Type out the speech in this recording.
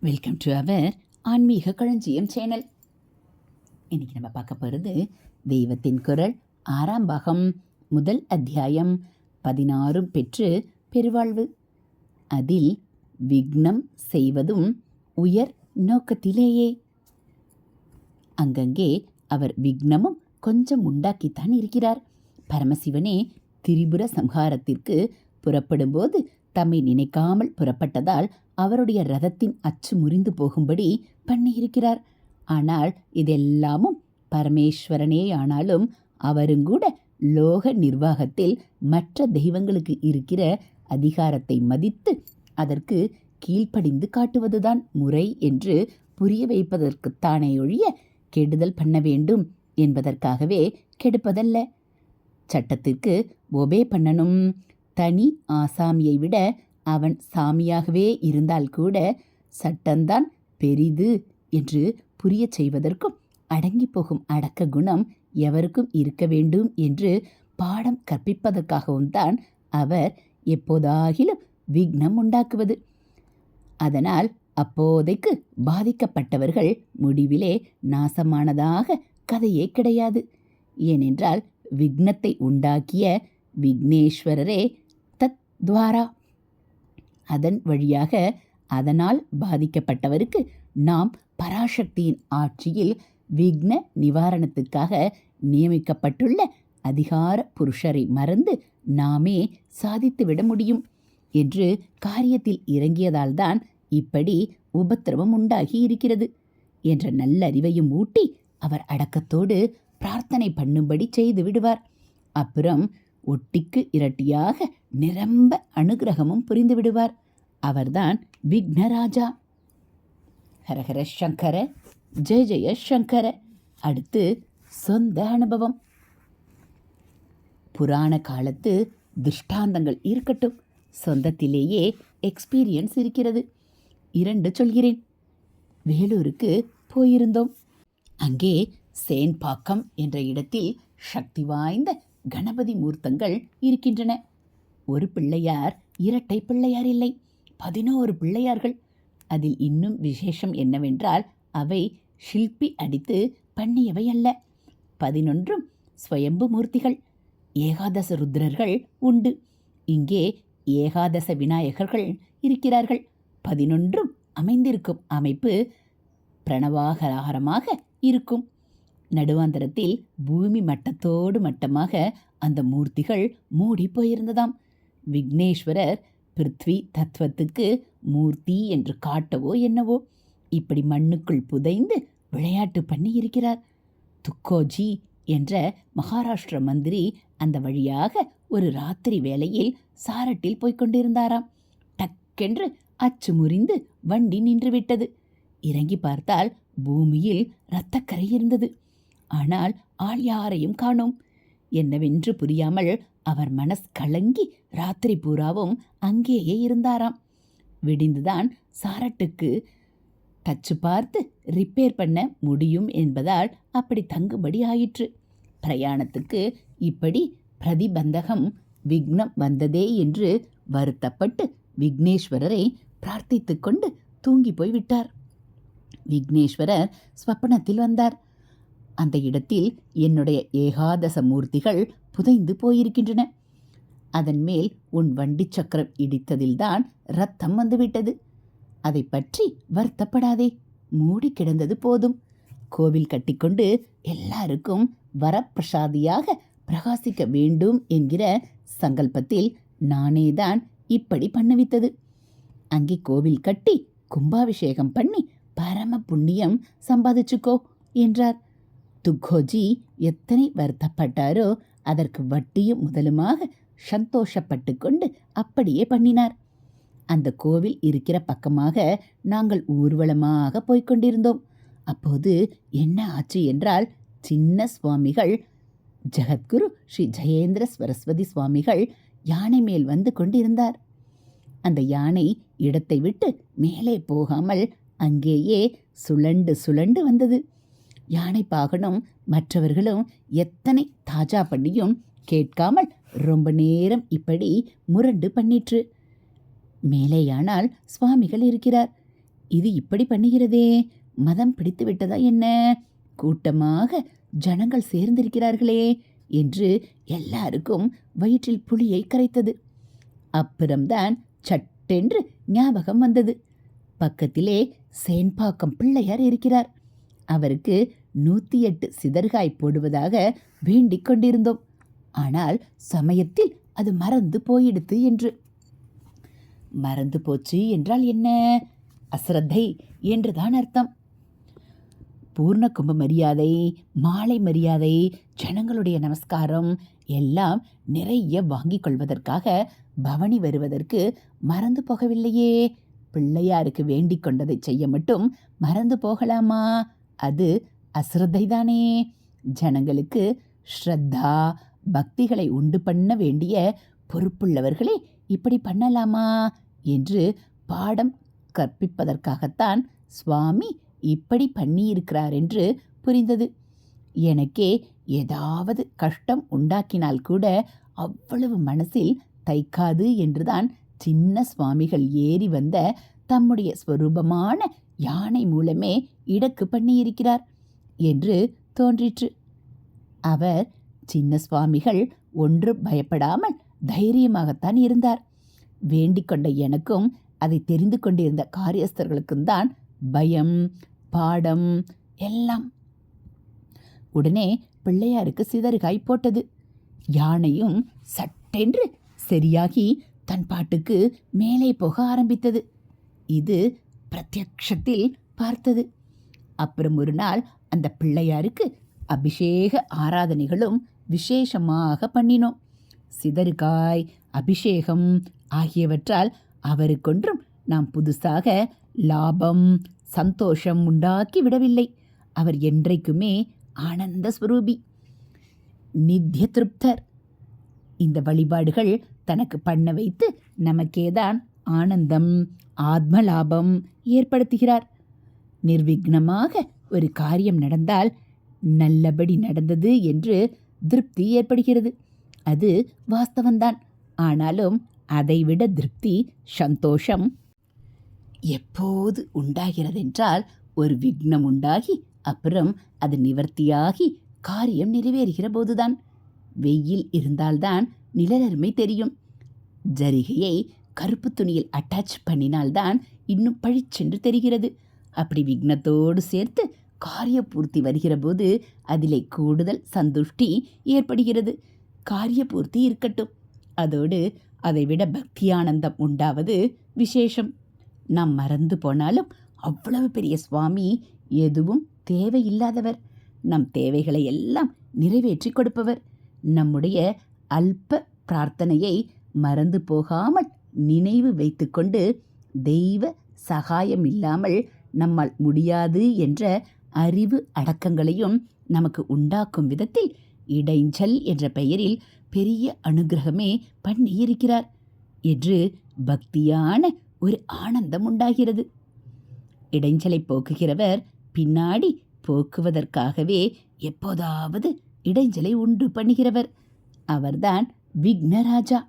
Welcome to our ஆன்மீக களஞ்சியம் channel. இன்னைக்கு நம்ம பார்க்க போகிறது தெய்வத்தின் குரல் ஆறாம் பாகம் முதல் அத்தியாயம் பதினாறும் பெற்று பெருவாழ்வு. அதில் விக்னம் செய்வதும் உயர் நோக்கத்திலேயே. அங்கங்கே அவர் விக்னமும் கொஞ்சம் உண்டாக்கித்தான் இருக்கிறார். பரமசிவனே திரிபுர சம்ஹாரத்திற்கு புறப்படும்போது தம்மை நினைக்காமல் புறப்பட்டதால் அவருடைய ரதத்தின் அச்சு முறிந்து போகும்படி பண்ணியிருக்கிறார். ஆனால் இதெல்லாமும் பரமேஸ்வரனே ஆனாலும் அவருங்கூட லோக நிர்வாகத்தில் மற்ற தெய்வங்களுக்கு இருக்கிற அதிகாரத்தை மதித்து அதற்கு கீழ்ப்படிந்து காட்டுவதுதான் முறை என்று புரிய வைப்பதற்குத்தானே ஒழிய கெடுதல் பண்ண வேண்டும் என்பதற்காகவே கெடுப்பதல்ல. சட்டத்திற்கு ஒபே பண்ணணும். தனி ஆசாமியை விட அவன் சாமியாகவே இருந்தால் கூட சட்டந்தான் பெரிது என்று புரியச் செய்வதற்கும் அடங்கி போகும் அடக்க குணம் எவருக்கும் இருக்க வேண்டும் என்று பாடம் கற்பிப்பதற்காகவும் தான் அவர் எப்போதாகிலும் விக்னம் உண்டாக்குவது. அதனால் அப்போதைக்கு பாதிக்கப்பட்டவர்கள் முடிவிலே நாசமானதாக கதையே கிடையாது. ஏனென்றால் விக்னத்தை உண்டாக்கிய விக்னேஸ்வரரே துவாரா? அதன் வழியாக அதனால் பாதிக்கப்பட்டவருக்கு நாம் பராசக்தியின் ஆட்சியில் விக்ன நிவாரணத்துக்காக நியமிக்கப்பட்டுள்ள அதிகார புருஷரை மறந்து நாமே சாதித்துவிட முடியும் என்று காரியத்தில் இறங்கியதால்தான் இப்படி உபத்திரவம் உண்டாகி இருக்கிறது என்ற நல்லறிவையும் ஊட்டி அவர் அடக்கத்தோடு பிரார்த்தனை பண்ணும்படி செய்து விடுவார். அப்புறம் ஒட்டிக்கு இரட்டியாக நிரம்ப அனுகிரகமும் புரிந்து விடுவார். அவர்தான் விக்னராஜா. ஹரஹர சங்கர ஜெய ஜெய சங்கர. அடுத்து சொந்த அனுபவம். புராண காலத்து திருஷ்டாந்தங்கள் இருக்கட்டும். சொந்தத்திலேயே எக்ஸ்பீரியன்ஸ் இருக்கிறது. இரண்டு சொல்கிறேன். வேலூருக்கு போயிருந்தோம். அங்கே சேன்பாக்கம் என்ற இடத்தில் சக்தி வாய்ந்த கணபதி மூர்த்தங்கள் இருக்கின்றன. ஒரு பிள்ளையார் இரட்டை பிள்ளையார் இல்லை. பதினோரு பிள்ளையார்கள். அதில் இன்னும் விசேஷம் என்னவென்றால் அவை ஷில்பி அடித்து பண்ணியவை அல்ல. பதினொன்றும் ஸ்வயம்பு மூர்த்திகள். ஏகாதச ருத்ரர்கள் உண்டு. இங்கே ஏகாதச விநாயகர்கள் இருக்கிறார்கள். பதினொன்றும் அமைந்திருக்கும் அமைப்பு பிரணவாகராகரமாக இருக்கும். நடுவாந்தரத்தில் பூமி மட்டத்தோடு மட்டமாக அந்த மூர்த்திகள் மூடி போயிருந்ததாம். விக்னேஸ்வரர் பிருத்வி தத்துவத்துக்கு மூர்த்தி என்று காட்டவோ என்னவோ இப்படி மண்ணுக்குள் புதைந்து விளையாட்டு பண்ணி இருக்கிறார். துக்கோஜி என்ற மகாராஷ்டிர மந்திரி அந்த வழியாக ஒரு ராத்திரி வேளையில் சாரட்டில் போய்க் கொண்டிருந்தாராம். டக்கென்று அச்சு முறிந்து வண்டி நின்றுவிட்டது இறங்கி பார்த்தால் பூமியில் இரத்தக்கரை இருந்தது. ஆனால் ஆள் யாரையும் காணோம். என்னவென்று புரியாமல் அவர் மனஸ் கலங்கி ராத்திரி பூராவும் அங்கேயே இருந்தாராம். விடிந்துதான் சாரட்டுக்கு தச்சு பார்த்து ரிப்பேர் பண்ண முடியும் என்பதால் அப்படி தங்கும்படி ஆயிற்று. பிரயாணத்துக்கு இப்படி பிரதிபந்தகம் விக்னம் வந்ததே என்று வருத்தப்பட்டு விக்னேஸ்வரரை பிரார்த்தித்து கொண்டு தூங்கி போய் விட்டார். விக்னேஸ்வரர் ஸ்வப்னத்தில் வந்தார். அந்த இடத்தில் என்னுடைய ஏகாதச மூர்த்திகள் புதைந்து போயிருக்கின்றன. அதன் மேல் உன் வண்டி சக்கரம் இடித்ததில்தான் ரத்தம் வந்துவிட்டது. அதை பற்றி வருத்தப்படாதே. மூடி கிடந்தது போதும். கோவில் கட்டிக்கொண்டு எல்லாருக்கும் வரப்பிரசாதியாக பிரகாசிக்க வேண்டும் என்கிற சங்கல்பத்தில் நானேதான் இப்படி பண்ணுவித்தது. அங்கே கோவில் கட்டி கும்பாபிஷேகம் பண்ணி பரம புண்ணியம் சம்பாதிச்சுக்கோ என்றார். துக்கோஜி எத்தனை வருத்தப்பட்டாரோ அதற்கு வட்டியும் முதலுமாக சந்தோஷப்பட்டு கொண்டு அப்படியே பண்ணினார். அந்த கோவில் இருக்கிற பக்கமாக நாங்கள் ஊர்வலமாக போய்க் கொண்டிருந்தோம். அப்போது என்ன ஆச்சு என்றால் சின்ன சுவாமிகள் ஜெகத்குரு ஸ்ரீ ஜெயேந்திர சரஸ்வதி சுவாமிகள் யானை மேல் வந்து கொண்டிருந்தார். அந்த யானை இடத்தை விட்டு மேலே போகாமல் அங்கேயே சுழண்டு சுழண்டு வந்தது. யானை பாகனும் மற்றவர்களும் எத்தனை தாஜா பண்ணியும் கேட்காமல் ரொம்ப நேரம் இப்படி முரண்டு பண்ணிற்று. மேலேயானால் சுவாமிகள் இருக்கிறார். இது இப்படி பண்ணுகிறதே? மதம் பிடித்து விட்டதா என்ன? கூட்டமாக ஜனங்கள் சேர்ந்திருக்கிறார்களே என்று எல்லாருக்கும் வயிற்றில் புளியை கரைத்தது. அப்புறம்தான் சட்டென்று ஞாபகம் வந்தது. பக்கத்திலே சேன்பாக்கம் பிள்ளையார் இருக்கிறார். அவருக்கு நூற்றி எட்டு சிதறுகாய் போடுவதாக வேண்டிக் கொண்டிருந்தோம். ஆனால் சமயத்தில் அது மறந்து போயிடுத்து என்று. மறந்து போச்சு என்றால் என்ன? அஸ்ரத்தை என்றுதான் அர்த்தம். பூர்ண கும்ப மரியாதை மாலை மரியாதை ஜனங்களுடைய நமஸ்காரம் எல்லாம் நிறைய வாங்கிக் கொள்வதற்காக பவனி வருவதற்கு மறந்து போகவில்லையே. பிள்ளையாருக்கு வேண்டிக் கொண்டதை செய்ய மட்டும் மறந்து போகலாமா? அது அஸ்ரத்தைதானே ஜனங்களுக்கு ஸ்ரத்தா பக்திகளை உண்டு பண்ண வேண்டிய பொறுப்புள்ளவர்களே இப்படி பண்ணலாமா? என்று பாடம் கற்பிப்பதற்காகத்தான் சுவாமி இப்படி பண்ணியிருக்கிறார் என்று புரிந்தது. எனக்கே ஏதாவது கஷ்டம் உண்டாக்கினால் கூட அவ்வளவு மனசில் தைக்காது என்றுதான் சின்ன சுவாமிகள் ஏறி வந்த தம்முடைய ஸ்வரூபமான யானை மூலமே இடக்கு பண்ணியிருக்கிறார் என்று தோன்றிற்று. அவர் சின்ன சுவாமிகள் ஒன்று பயப்படாமல் தைரியமாகத்தான் இருந்தார். வேண்டிக்கொண்ட எனக்கும் அதை தெரிந்து கொண்டிருந்த காரியஸ்தர்களுக்கும் தான் பயம் பாடம் எல்லாம். உடனே பிள்ளையாருக்கு சிதறுகாய் போட்டது. யானையும் சட்டென்று சரியாகி தன் பாட்டுக்கு மேலே போக ஆரம்பித்தது. இது பிரத்யக்ஷத்தில் பார்த்தது. அப்புறம் ஒரு நாள் அந்த பிள்ளையாருக்கு அபிஷேக ஆராதனைகளும் விசேஷமாக பண்ணினோம். சிதறுகாய் அபிஷேகம் ஆகியவற்றால் அவருக்கொன்றும் நாம் புதுசாக லாபம் சந்தோஷம் உண்டாக்கி விடவில்லை. அவர் என்றைக்குமே ஆனந்த ஸ்வரூபி. நித்திய திருப்தர். இந்த வழிபாடுகள் தனக்கு பண்ண வைத்து நமக்கேதான் ஆனந்தம் ஆத்ம லாபம் ஏற்படுத்துகிறார். நிர்விக்னமாக ஒரு காரியம் நடந்தால் நல்லபடி நடந்தது என்று திருப்தி ஏற்படுகிறது. அது வாஸ்தவந்தான் ஆனாலும் அதைவிட திருப்தி சந்தோஷம் எப்போது உண்டாகிறதென்றால் ஒரு விக்னம் உண்டாகி அப்புறம் அது நிவர்த்தியாகி காரியம் நிறைவேறுகிற போதுதான். வெயில் இருந்தால்தான் நிழலருமை தெரியும். ஜரிகையை கருப்பு துணியில் அட்டாச் பண்ணினால்தான் இன்னும் பழிச்சென்று தெரிகிறது. அப்படி விக்னத்தோடு சேர்த்து காரிய பூர்த்தி வருகிற போது அதிலே கூடுதல் சந்துஷ்டி ஏற்படுகிறது. காரிய பூர்த்தி இருக்கட்டும். அதோடு அதைவிட பக்தியானந்தம் உண்டாவது விசேஷம். நாம் மறந்து போனாலும் அவ்வளவு பெரிய சுவாமி எதுவும் தேவையில்லாதவர். நம் தேவைகளை எல்லாம் நிறைவேற்றி கொடுப்பவர். நம்முடைய அல்ப பிரார்த்தனையை மறந்து போகாமல் நினைவு வைத்துக்கொண்டு தெய்வ சகாயம் இல்லாமல் நம்மால் முடியாது என்ற அறிவு அடக்கங்களையும் நமக்கு உண்டாக்கும் விதத்தில் இடைஞ்சல் என்ற பெயரில் பெரிய அனுகிரகமே பண்ணியிருக்கிறார். என்று பக்தியான ஒரு ஆனந்தம் உண்டாகிறது. இடைஞ்சலை போக்குகிறவர் பின்னாடி போக்குவதற்காகவே எப்போதாவது இடைஞ்சலை உண்டு பண்ணுகிறவர். அவர்தான் விக்னராஜா.